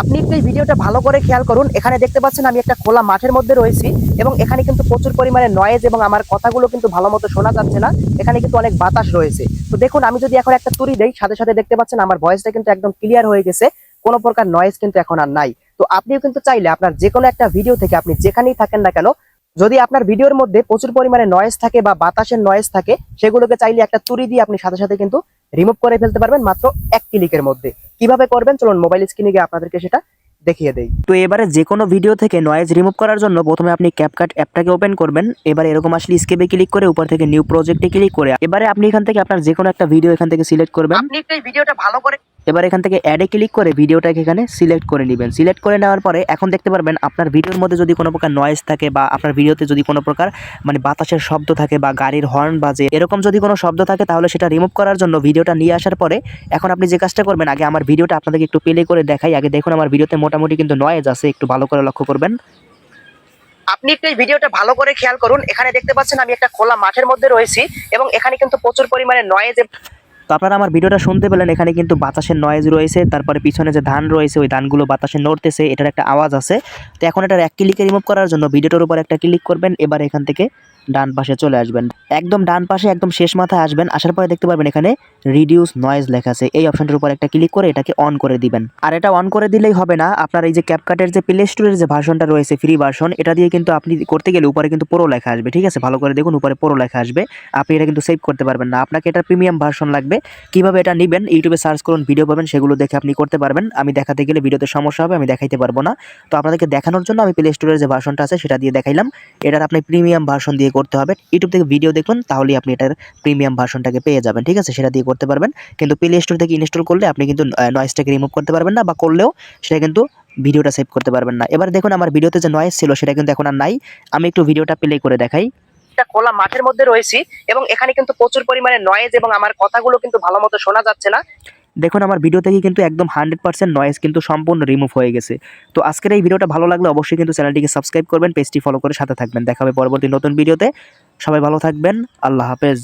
আপনি একটু এই ভিডিওটা ভালো করে খেয়াল করুন। এখানে দেখতে পাচ্ছেন আমি একটা খোলা মাঠের মধ্যে রয়েছি এবং এখানে কিন্তু প্রচুর পরিমাণে নয়েজ এবং আমার কথাগুলো কিন্তু ভালো মতো শোনা যাচ্ছে না। এখানে কিন্তু অনেক বাতাস রয়েছে। তো দেখুন, আমি যদি এখন একটা তুড়ি দেই, সাথে সাথে দেখতে পাচ্ছেন আমার ভয়েসটা কিন্তু একদম ক্লিয়ার হয়ে গেছে। কোনো প্রকার নয়েজ কিন্তু এখন আর নাই। তো আপনিও কিন্তু চাইলে আপনার যে কোনো একটা ভিডিও থেকে আপনি যেখানেই থাকেন না কেন যদি আপনার ভিডিওর মধ্যে প্রচুর পরিমাণে নয়েজ থাকে বা বাতাসের নয়েজ থাকে সেগুলোকে চাইলে একটা তুড়ি দিয়ে আপনি সাথে সাথে কিন্তু রিমুভ করে ফেলতে পারবেন মাত্র এক ক্লিকের মধ্যে। কীভাবে করবেন? চলুন মোবাইল স্ক্রিনে গিয়ে আপনাদেরকে সেটা দেখিয়ে দেই। তো এবারে যে কোনো ভিডিও থেকে নয়েজ রিমুভ করার জন্য প্রথমে আপনি ক্যাপকাট অ্যাপটাকে ওপেন করবেন। এবারে এরকম আসলে স্কেপে ক্লিক করে উপর থেকে নিউ প্রজেক্টে ক্লিক করে এবারে আপনি এখান থেকে আপনার যে কোনো একটা ভিডিও এখান থেকে সিলেক্ট করবেন। আপনি এই ভিডিওটা ভালো করে এবার এখান থেকে অ্যাডে ক্লিক করে ভিডিওটাকে এখানে সিলেক্ট করে নেবেন। সিলেক্ট করে নেওয়ার পরে এখন দেখতে পারবেন আপনার ভিডিওর মধ্যে যদি কোনো প্রকার নয়েজ থাকে বা আপনার ভিডিওতে যদি কোনো প্রকার মানে বাতাসের শব্দ থাকে বা গাড়ির হর্ন বাজে, এরকম যদি কোনো শব্দ থাকে তাহলে সেটা রিমুভ করার জন্য ভিডিওটা নিয়ে আসার পরে এখন আপনি যে কাজটা করবেন, আগে আমার ভিডিওটা আপনাদেরকে একটু প্লে করে দেখাই। আগে দেখুন আমার ভিডিওতে মোটামুটি কিন্তু নয়েজ আছে, একটু ভালো করে লক্ষ্য করবেন। আপনি একটু এই ভিডিওটা ভালো করে খেয়াল করুন। এখানে দেখতে পাচ্ছেন আমি একটা খোলা মাঠের মধ্যে রয়েছি এবং এখানে কিন্তু প্রচুর পরিমাণে নয়েজ তো আপনারা আমার ভিডিওটা শুনতে পেলেন, এখানে কিন্তু বাতাসের নয়েজ রয়েছে, তারপরে পিছনে যে ধান রয়েছে, ওই ধানগুলো বাতাসে নড়তেছে, এটার একটা আওয়াজ আছে। তো এখন এটার এক ক্লিকে রিমুভ করার জন্য ভিডিওটার উপর একটা ক্লিক করবেন, এবার এখান থেকে ডান পাশে চলে আসবেন। একদম ডান পাশে, একদম শেষ মাথায় আসবেন, আসার পরে দেখতে পারবেন এখানে রিডিউস নয়েজ লেখা আছে। এই অপশনটার উপর একটা ক্লিক করে এটাকে অন করে দিবেন। আর এটা অন করে দিলেই হবে না, আপনার এই যে ক্যাপকাটের যে প্লে স্টোরের যে ভার্সনটা রয়েছে ফ্রি ভার্সন এটা দিয়ে কিন্তু আপনি করতে গেলে উপরে কিন্তু পুরো লেখা আসবে, ঠিক আছে? ভালো করে দেখুন, উপরে পুরো লেখা আসবে। আপনি এটা কিন্তু সেভ করতে পারবেন না। আপনাকে এটা প্রিমিয়াম ভার্সন লাগবে কীভাবে এটা নেবেন? ইউটিউবে সার্চ করুন ভিডিও পাবেন, সেগুলো দেখে আপনি করতে পারবেন। আমি দেখাতে গেলে ভিডিওতে সমস্যা হবে, আমি দেখাইতে পারব না। তো আপনাদেরকে দেখানোর জন্য আমি প্লে স্টোরের যে ভার্সনটা আছে, সেটা দিয়ে দেখাইলাম। এটার আপনি প্রিমিয়াম ভার্সন দিয়ে করতে হবে। ইউটিউব থেকে ভিডিও দেখুন, তাহলেই আপনি এটার প্রিমিয়াম ভার্সনটাকে পেয়ে যাবেন, ঠিক আছে? সেটা দিয়ে করতে পারবেন। কিন্তু প্লে স্টোর থেকে ইনস্টল করলে আপনি কিন্তু নয়েসটাকে রিমুভ করতে পারবেন না, বা করলেও সেটা কিন্তু ভিডিওটা সেভ করতে পারবেন না। এবার দেখুন, আমার ভিডিওতে যে নয়েস ছিল, সেটা কিন্তু এখন আর নাই। আমি একটু ভিডিওটা প্লে করে দেখাই। একটা খোলা মাঠের মধ্যে রয়েছি এবং এখানে কিন্তু প্রচুর পরিমাণে নয়েজ এবং আমার কথাগুলো কিন্তু ভালো মতো শোনা যাচ্ছে না। দেখুন, আমার ভিডিও থেকে কিন্তু একদম হান্ড্রেড পার্সেন্ট নয়েজ কিন্তু সম্পূর্ণ রিমুভ হয়ে গেছে। তো আজকের এই ভিডিওটা ভালো লাগলে অবশ্যই কিন্তু চ্যানেলটিকে সাবস্ক্রাইব করবেন পেজটি ফলো করে সাথে থাকবেন। দেখাবে পরবর্তী নতুন ভিডিওতে সবাই ভালো থাকবেন। আল্লাহ হাফেজ।